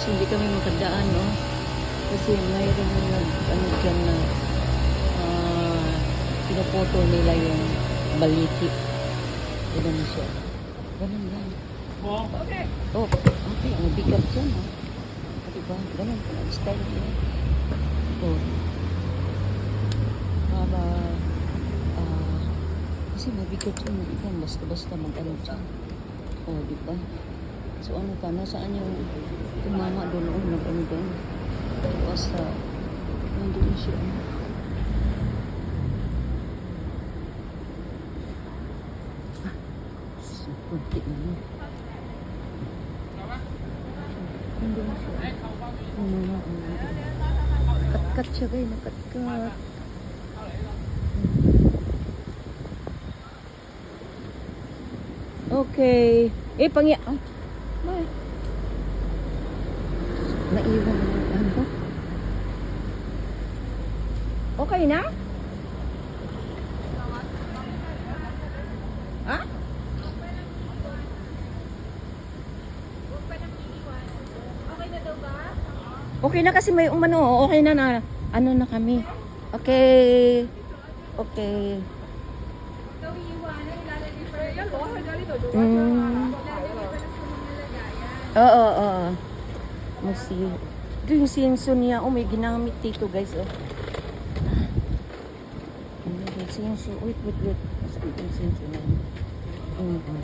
guys, hindi kami makadaan, no? Kasi mayroon nag, ano dyan na, ah, pinupoto nila yung baliti. Ganun siya. Ganun lang. Okay. Oh, okay. Ang bigat dyan, ha? Ah, diba? Ganun. Ang style niya. Oh. Para, ah, kasi mabigat yun. Ikan, basta-basta mag-ano dyan. Oh, diba? So, ano ka? Nasaan yung tumama doon? Oh, nag-ano doon? Basta, nandun. Ah, na. Nandun siya. Siya. Nakat-kat. Okay. Eh, pangya... Naiwan na yung ano. Okay na? Ha? Okay na kasi may umano. Okay na na. Ano na kami. Okay. Okay. Mm. Oo, oo, oo. Masi. Ito yung sinso niya. Oh, may ginamit dito, guys. Oh. Sinso? Wait, wait, wait. Saan yung sinso na? Mm -hmm.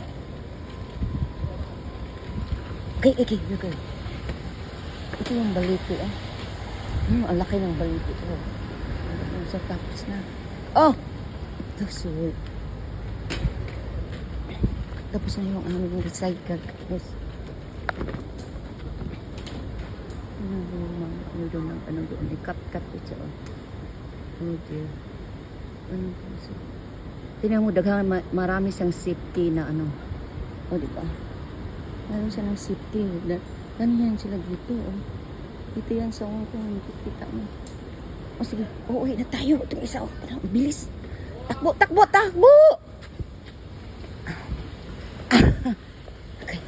Okay, okay, okay. Ito yung baliti, ah. Hmm, ang laki ng baliti. Oh. Sa tapos na. Oh! Ito, sweet. Tapos na yung aming recycle. Yes. Ano yung doon ng ano doon. Cut-cut ito. Oh. oh dear. Ano po siya? Tingnan mo, daghang ma- marami siyang safety na ano. O, oh, di ba? Meron siya ng safety. Ganyan sila dito. Oh. Dito yan sa Hong Kong. Kita mo. O sige, uuwi na tayo. Itong isa. Oh. Parang bilis. Takbo, takbo, takbo! Okay.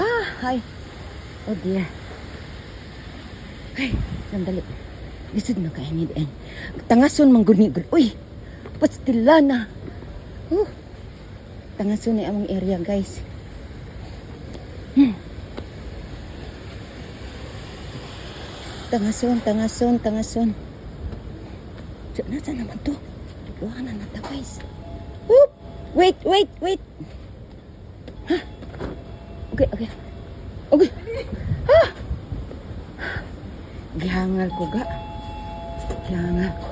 Ah, hi. Oh dear. Ay, sandali. Lisod na kaya ni Den. Tangason mang gunigod. Uy, pastilana. Oh, tangason ni among area, guys. Hmm. Tangason, tangason, tangason. So, nasa naman to? Luhanan na ta, guys. Whoop! Wait, wait, wait. Okay, okay. Okay. Ah! Gihangal ko ga. Gihangal ko.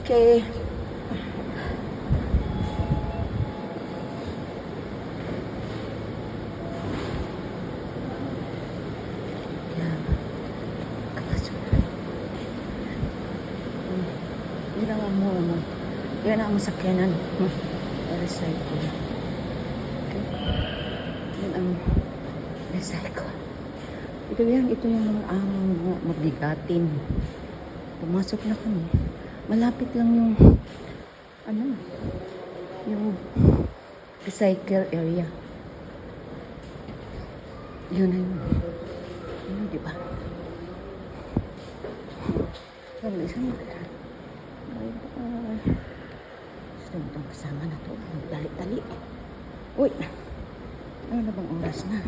Okay. Ang amo, ano. Yan ang masakyanan. Hmm. Recycle. Okay. Yan ang recycle. Ito yan, ito yung among mga mabigatin. Pumasok na kami. Malapit lang yung, ano, yung recycle area. Yun na yun. Yun, di ba? Sabi, ba? Ay, ay. Gusto mo itong kasama na to. Magdali-dali. Uy! Ano na bang oras na?